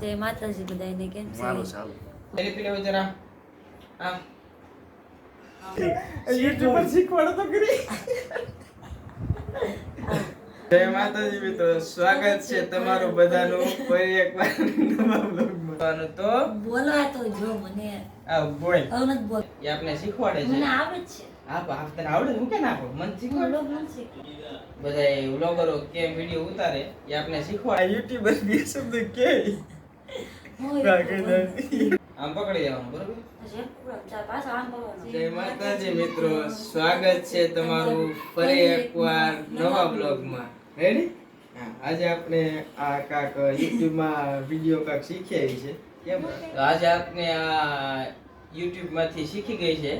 જય માતાજી બધાને કેમ છે? મારું સારું. એની પીલે જરા. આમ. યુટ્યુબર શીખવાડો તો કરી જય માતાજી મિત્રો સ્વાગત છે તમારું બધાનું ફરી એકવાર નવા બ્લોગમાં તો? બોલવા તો જો મને. આ બોલ. હવે ન બોલ. એ આપણે શીખવાડે છે. મને આવે જ છે. હા બા તને આવડે હું કે ના આવડે મને શીખવાડે? લોક શીખી બધા વ્લોગરો કેમ વિડિયો ઉતારે? એ આપણે શીખવાડે. યુટ્યુબર બે શબ્દ કે બોલ. આમ પકડી બરોબર. જય માતાજી મિત્રો સ્વાગત છે તમારું ફરી એકવાર નવા બ્લોગમાં. રેડી હા આજે આપણે આ કાક યુટ્યુબમાં વીડિયો કાક શીખી છે. કેમ? તો આજે આપણે આ યુટ્યુબમાંથી શીખી ગઈ છે.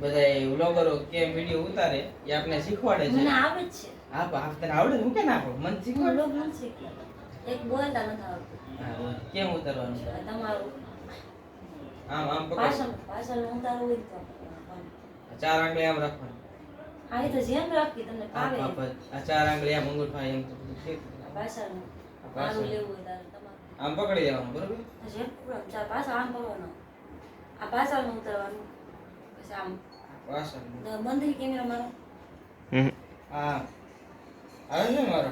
બધા વ્લોગરો કેમ વીડિયો ઉતારે એ આપણે શીખવાડે છે. મને આવે છે. હા બા તને આવડે હું કે ના મને શીખવાડે લોક નથી શીખી. એક બોલતા નથી આવડતું કેમ ઉતારવાનું છે? તમારું આમ આમ પકડ. પાછળ પાછળ ઉતારવું હોય તો ચાર આંગળી આમ રાખવાનું. હા એ તો જેમ રાખી તમને ફાવે આ ચાર આંગળી આમ અંગૂઠા એમ તો પાછળ પાછળ. મારું લેવું હોય તારે તમારું. આમ પકડી દેવાનું બરોબર? જેમ ચાર પાછળ આમ કરવાનો આ પાછળનું ઉતારવાનું. પછી આમ. પાછળ બંધ કેમેરા મારો હા. આવે છે ને મારો?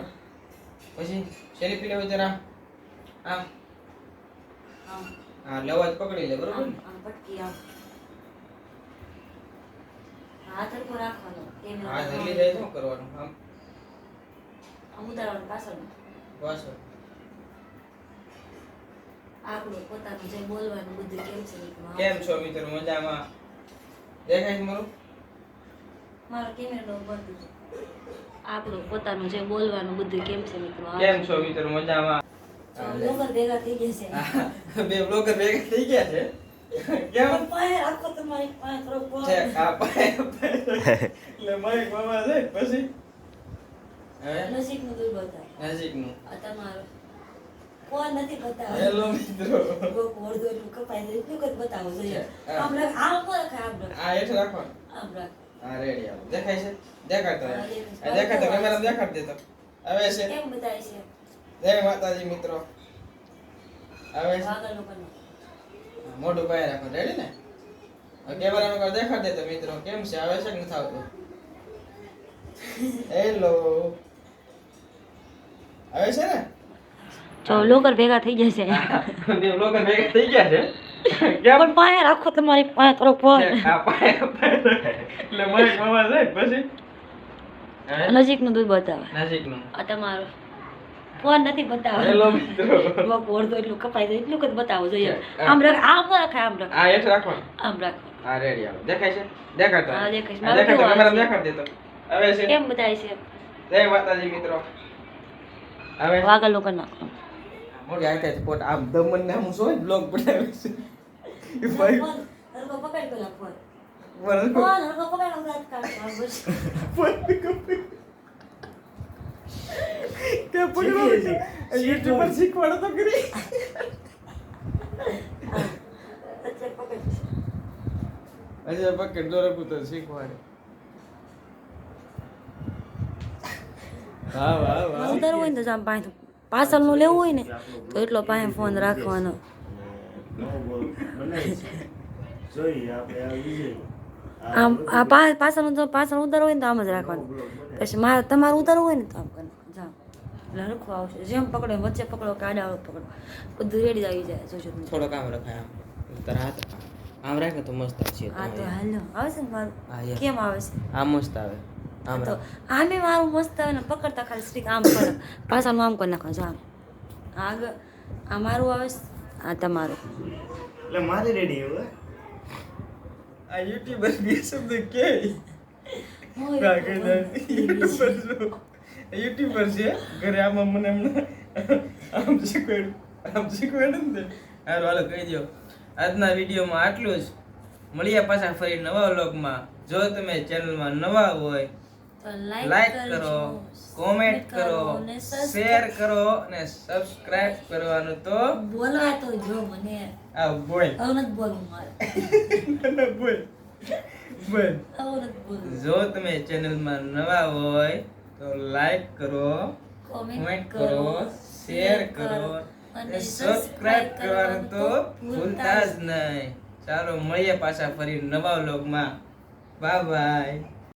પછી સેલ્ફી લેવું જરા આમ. હા લેવા જ પકડી લે બરોબર આમ ને? આમ પટકી આમ. હાથ હરખો રાખવાનો કેમેરા હા જલ્દી જાય શું કરવાનું? આમ. આમ ઉતારવાનું પાછળનું. પાછળ. આપણું પોતાનું જે બોલવાનું બધું કેમ છે કેમ છો મિત્રો? મજામાં? દેખાય મારું? મારો કેમેરો બંધ છે. આપણું પોતાનું જે બોલવાનું બધું કેમ છે મિત્રો? કેમ છો મિત્રો? મજામાં? બ્લોગર ભેગા થઈ ગયા છે. બે બ્લોગર ભેગા થઈ ગયા છે? કેમ? પણ પાસે તમારી પાસે થોડો ફોન. છે આ પાય એટલે માઈક મામા છે પછી હવે નજીકનું દૂર બતાવો. નજીકનું આ તમારો. નથી બતાવો હેલો મિત્રો. કપાઈ જાય એટલું જ બતાવો જોઈએ. આમ રાખ આમ રાખ આમ રાખ. આ હેઠ રાખવાનું. આમ રાખ. હા રેડી આવો. દેખાય છે. આ કેમેરા દેખાડ દેતો. હવે છે? કેમ બતાવે છે? જય માતાજી મિત્રો. હવે છે? મોઢું પાય રાખો. રેડી ને? કેમેરા માં દેખાડ દેતો મિત્રો કેમ છે? આવે છે કે નથી આવતું? હેલો આવે છે ને? લોગર ભેગા થઈ જશે બે ભેગા થઈ ગયા છે? પણ પાયા રાખો તમારી પાસે થોડો ફોન પાય પાય એટલે માઈક મામા જાય પછી? નજીકનું દૂધ બતાવે. નજીકનું. આ તમારો. ફોન નથી બતાવે હેલો મિત્રો. બહુ તો એટલું કપાઈ જાય એટલું જ બતાવો જોઈએ. આમ રાખ આમ રાખ આમ રાખ. આ એટ રાખો આમ રાખ. હા રેડી આવો દેખાય છે? દેખાતો હા, દેખાય છે. દેખાતો કેમેરા દેખાડ દેતો. હવે છે. કેમ બતાવે છે? જય માતાજી મિત્રો. હવે? વાગલ લોકો નાખો. આંખે છે પોટ આમ દમન ને હું શું બ્લોગ બનાવે છે એ ભાઈ ફોન હરકો પકડ પેલા ફોન ફોન હરકો પકડ આમ રાત કાઢ આમ બસ કે પકડો યુટ્યુબર શીખવાડો તો કરી અચ્છા પકડ પકડ દોરે પુત્ર શીખવાડે વાહ વાહ વાહ ઉતારવું હોય ને તો આમ પાસે પાછળનું લેવું હોય ને તો એટલો પાસે ફોન રાખવાનો. આ આમ આ પાછળ પાછળનું જો પાછળ ઉતારવું હોય ને તો આમ જ રાખવાનું. પછી મારે તમારે ઉતારવું હોય ને તો આમ કરવાનું. જાઓ. એટલે હરખું આવશે. જેમ પકડો વચ્ચે પકડો કે આડા પકડો. બધું રેડી આવી જાય જોજો થોડોક આમ રખાય આમ. તારા હાથ. આમ રાખે તો મસ્ત આવશે હા તો હાલો. આવશે ને મારું? કેમ આવે છે? આમ મસ્ત આવે. તો આમે મારું મસ્ત આવે ને પકડતા ખાલી સ્ટીક આમ કરો. પાછળનું આમ કરી નાખો જો આમ આગળ આ મારું આવે આ તમારું. એટલે મારી રેડી હોય આ યુટ્યુબર બે શબ્દ કે? યુટ્યુબર છે ઘરે આમાં મને હમણાં આમ શીખવાડ્યું આમ શીખવાડ્યું ને હારું હાલો કહી દો આજના વિડીયોમાં આટલું જ. મળીએ પાછા ફરી નવા વ્લોગમાં. જો તમે ચેનલમાં નવા હોય લાઈક કરો કોમેન્ટ કરો શેર કરો અને સબસ્ક્રાઇબ કરવાનું તો બોલવા તો જો મને. આ બોલ. નથી બોલવું મારે. બોલ. બોલ. આવું જો તમે ચેનલમાં નવા હોય તો લાઈક કરો કોમેન્ટ કરો શેર કરો અને સબસ્ક્રાઇબ કરવાનું તો ભૂલતા જ નહીં. ચાલો મળીએ પાછા ફરી નવા વ્લોગમાં બાય બાય